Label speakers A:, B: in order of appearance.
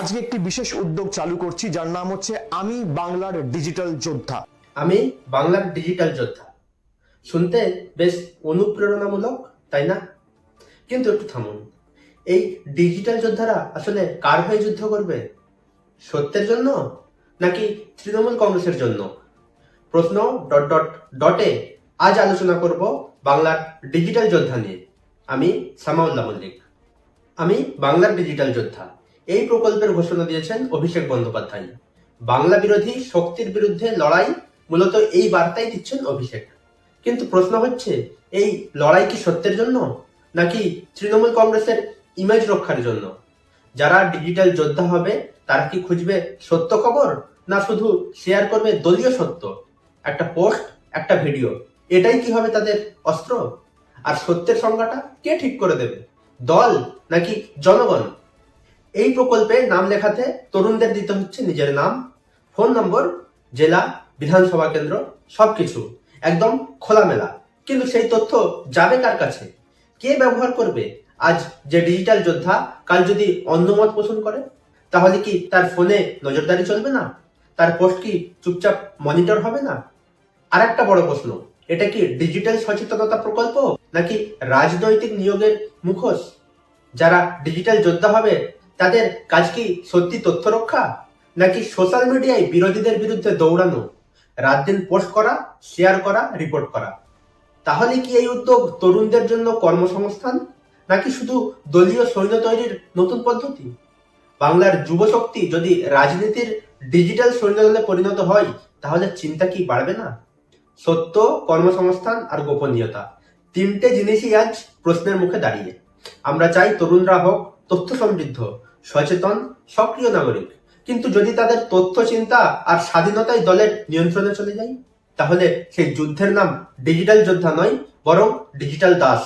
A: আজকে একটি বিশেষ উদ্যোগ চালু করছি, যার নাম হচ্ছে আমি বাংলার ডিজিটাল যোদ্ধা।
B: আমি বাংলার ডিজিটাল যোদ্ধা। শুনতে বেশ অনুপ্রেরণামূলক, তাই না? কিন্তু একটু থামুন। এই ডিজিটাল যোদ্ধারা আসলে কার হয়ে যুদ্ধ করবে? সত্যের জন্য, নাকি তৃণমূল কংগ্রেসের জন্য? প্রশ্ন ডট ডট ডটে আজ আলোচনা করব বাংলার ডিজিটাল যোদ্ধা নিয়ে। আমি সামাউল্লাহ মল্লিক। আমি বাংলার ডিজিটাল যোদ্ধা। এই প্রকল্পের ঘোষণা দিয়েছেন অভিষেক বন্দ্যোপাধ্যায়। বাংলা বিরোধী শক্তির বিরুদ্ধে লড়াই মূলত এই বার্তাই দিচ্ছেন অভিষেক। কিন্তু প্রশ্ন হচ্ছে, এই লড়াই কি সত্যের জন্য? নাকি তৃণমূল কংগ্রেসের ইমেজ রক্ষার জন্য? যারা ডিজিটাল যোদ্ধা হবে, তারা কি খুঁজবে সত্য খবর? না শুধু শেয়ার করবে দলীয় সত্য? একটা পোস্ট একটা ভিডিও এটাই কি হবে তাদের অস্ত্র? আর সত্যের সংজ্ঞাটা কে ঠিক করে দেবে? দল নাকি জনগণ? এই প্রকল্পে নাম লেখাতে তরুণদের দিতে হচ্ছে নিজের নাম, ফোন নম্বর, জেলা, বিধানসভা কেন্দ্র, সবকিছু। একদম খোলামেলা। কিন্তু সেই তথ্য যাবে কার কাছে? কে ব্যবহার করবে? আজ যে ডিজিটাল যোদ্ধা, কাল যদি অন্য মত পোষণ করে, তাহলে কি তার ফোনে নজরদারি চলবে না? তার পোস্ট কি চুপচাপ মনিটর হবে না? আর একটা বড় প্রশ্ন, এটা কি ডিজিটাল সচেতনতা প্রকল্প নাকি রাজনৈতিক নিয়োগের মুখোশ? যারা ডিজিটাল যোদ্ধা হবে তাদের কাজ কি সত্যি তথ্য রক্ষা? নাকি সোশ্যাল মিডিয়ায় বিরোধীদের বিরুদ্ধে দৌড়ানো? রাত দিন পোস্ট করা শেয়ার করা রিপোর্ট করা। তাহলে কি এই উদ্যোগ তরুণদের জন্য কর্মসংস্থান? নাকি শুধু দলীয় সৈন্য তৈরির নতুন পদ্ধতি? বাংলার যুবশক্তি যদি রাজনীতির ডিজিটাল সৈন্যদলে পরিণত হয়, তাহলে চিন্তা কি বাড়বে না? সত্য, কর্মসংস্থান আর গোপনীয়তা। তিনটে জিনিসই আজ প্রশ্নের মুখে দাঁড়িয়ে। আমরা চাই তরুণরা হোক তথ্য সমৃদ্ধ সচেতন, সক্রিয় নাগরিক। কিন্তু যদি তাদের তথ্য, চিন্তা আর স্বাধীনতাই দলের নিয়ন্ত্রণে চলে যায়, তাহলে সেই যুদ্ধের নাম ডিজিটাল যোদ্ধা নয়, বরং ডিজিটাল দাস।